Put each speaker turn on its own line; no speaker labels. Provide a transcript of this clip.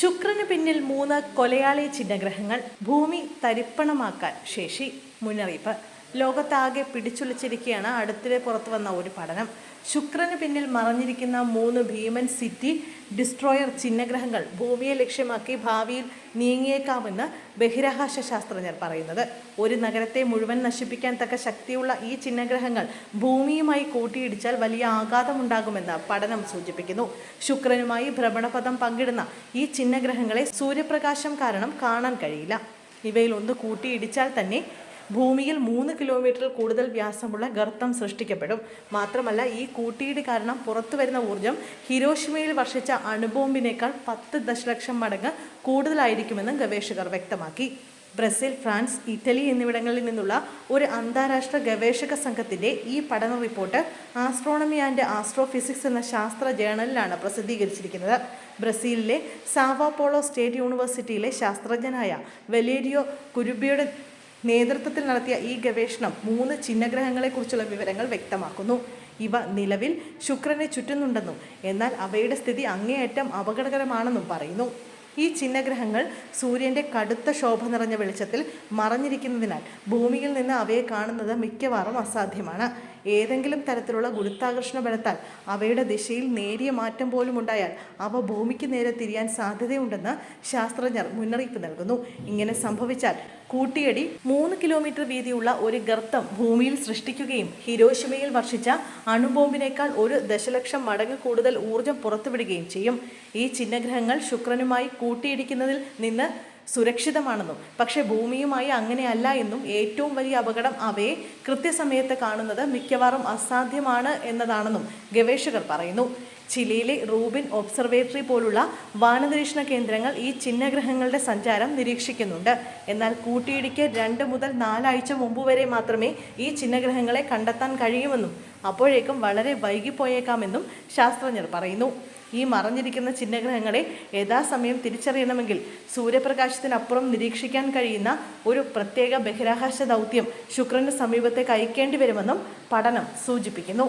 ശുക്രന് പിന്നിൽ മൂന്ന് കൊലയാളി ചിഹ്നഗ്രഹങ്ങൾ ഭൂമി തരിപ്പണമാക്കാൻ ശേഷി മുന്നറിയിപ്പ്. ലോകത്താകെ പിടിച്ചുലച്ചിരിക്കുകയാണ് അടുത്തിടെ പുറത്തു വന്ന ഒരു പഠനം. ശുക്രന് പിന്നിൽ മറഞ്ഞിരിക്കുന്ന മൂന്ന് ഭീമൻ സിറ്റി ഡിസ്ട്രോയർ ചിഹ്നഗ്രഹങ്ങൾ ഭൂമിയെ ലക്ഷ്യമാക്കി ഭാവിയിൽ നീങ്ങിയേക്കാമെന്ന് ബഹിരാകാശ ശാസ്ത്രജ്ഞർ പറയുന്നത്. ഒരു നഗരത്തെ മുഴുവൻ നശിപ്പിക്കാൻ തക്ക ശക്തിയുള്ള ഈ ചിഹ്നഗ്രഹങ്ങൾ ഭൂമിയുമായി കൂട്ടിയിടിച്ചാൽ വലിയ ആഘാതമുണ്ടാകുമെന്ന് പഠനം സൂചിപ്പിക്കുന്നു. ശുക്രനുമായി ഭ്രമണപഥം പങ്കിടുന്ന ഈ ചിഹ്നഗ്രഹങ്ങളെ സൂര്യപ്രകാശം കാരണം കാണാൻ കഴിയില്ല. ഇവയിൽ ഒന്ന് കൂട്ടിയിടിച്ചാൽ തന്നെ ഭൂമിയിൽ മൂന്ന് കിലോമീറ്ററിൽ കൂടുതൽ വ്യാസമുള്ള ഗർത്തം സൃഷ്ടിക്കപ്പെടും. മാത്രമല്ല ഈ കൂട്ടിയിടി കാരണം പുറത്തു വരുന്ന ഊർജം ഹിരോഷിമയിൽ വർഷിച്ച അണുബോംബിനേക്കാൾ പത്ത് ദശലക്ഷം മടങ്ങ് കൂടുതലായിരിക്കുമെന്നും ഗവേഷകർ വ്യക്തമാക്കി. ബ്രസീൽ ഫ്രാൻസ് ഇറ്റലി എന്നിവിടങ്ങളിൽ നിന്നുള്ള ഒരു അന്താരാഷ്ട്ര ഗവേഷക സംഘത്തിന്റെ ഈ പഠന റിപ്പോർട്ട് ആസ്ട്രോണമി ആൻഡ് ആസ്ട്രോഫിസിക്സ് എന്ന ശാസ്ത്ര ജേണലിലാണ് പ്രസിദ്ധീകരിച്ചിരിക്കുന്നത്. ബ്രസീലിലെ സാവാപോളോ സ്റ്റേറ്റ് യൂണിവേഴ്സിറ്റിയിലെ ശാസ്ത്രജ്ഞനായ വെലേരിയോ കുരുബിയുടെ നേതൃത്വത്തിൽ നടത്തിയ ഈ ഗവേഷണം മൂന്ന് ചിഹ്നഗ്രഹങ്ങളെക്കുറിച്ചുള്ള വിവരങ്ങൾ വ്യക്തമാക്കുന്നു. ഇവ നിലവിൽ ശുക്രനെ ചുറ്റുന്നുണ്ടെന്നും എന്നാൽ അവയുടെ സ്ഥിതി അങ്ങേയറ്റം അപകടകരമാണെന്നും പറയുന്നു. ഈ ചിഹ്നഗ്രഹങ്ങൾ സൂര്യന്റെ കടുത്ത ശോഭ നിറഞ്ഞ വെളിച്ചത്തിൽ മറഞ്ഞിരിക്കുന്നതിനാൽ ഭൂമിയിൽ നിന്ന് അവയെ കാണുന്നത് മിക്കവാറും അസാധ്യമാണ്. ഏതെങ്കിലും തരത്തിലുള്ള ഗുരുത്വാകർഷണ ബലത്താൽ അവയുടെ ദിശയിൽ നേരിയ മാറ്റം പോലും ഉണ്ടായാൽ അവ ഭൂമിക്ക് നേരെ തിരിയാൻ സാധ്യതയുണ്ടെന്ന് ശാസ്ത്രജ്ഞർ മുന്നറിയിപ്പ് നൽകുന്നു. ഇങ്ങനെ സംഭവിച്ചാൽ കൂട്ടിയടി മൂന്ന് കിലോമീറ്റർ വീതിയുള്ള ഒരു ഗർത്തം ഭൂമിയിൽ സൃഷ്ടിക്കുകയും ഹിരോഷിമയിൽ വർഷിച്ച അണുബോംബിനേക്കാൾ ഒരു ദശലക്ഷം മടങ്ങ് കൂടുതൽ ഊർജം പുറത്തുവിടുകയും ചെയ്യും. ഈ ചിഹ്നഗ്രഹങ്ങൾ ശുക്രനുമായി കൂട്ടിയിടിക്കുന്നതിൽ നിന്ന് സുരക്ഷിതമാണെന്നും പക്ഷെ ഭൂമിയുമായി അങ്ങനെയല്ല എന്നും ഏറ്റവും വലിയ അപകടം അവയെ കൃത്യസമയത്ത് കാണുന്നത് മിക്കവാറും അസാധ്യമാണ് എന്നതാണെന്നും ഗവേഷകർ പറയുന്നു. ചിലിയിലെ റൂബിൻ ഒബ്സർവേറ്ററി പോലുള്ള വാനനിരീക്ഷണ കേന്ദ്രങ്ങൾ ഈ ചിഹ്നഗ്രഹങ്ങളുടെ സഞ്ചാരം നിരീക്ഷിക്കുന്നുണ്ട്. എന്നാൽ കൂട്ടിയിടിക്ക് രണ്ട് മുതൽ നാലാഴ്ച മുമ്പ് വരെ മാത്രമേ ഈ ചിഹ്നഗ്രഹങ്ങളെ കണ്ടെത്താൻ കഴിയുമെന്നും അപ്പോഴേക്കും വളരെ വൈകിപ്പോയേക്കാമെന്നും ശാസ്ത്രജ്ഞർ പറയുന്നു. ഈ മറഞ്ഞിരിക്കുന്ന ചിഹ്നഗ്രഹങ്ങളെ യഥാസമയം തിരിച്ചറിയണമെങ്കിൽ സൂര്യപ്രകാശത്തിനപ്പുറം നിരീക്ഷിക്കാൻ കഴിയുന്ന ഒരു പ്രത്യേക ബഹിരാകാശ ദൗത്യം ശുക്രന്റെ സമീപത്തേക്ക് അയക്കേണ്ടി വരുമെന്നും പഠനം സൂചിപ്പിക്കുന്നു.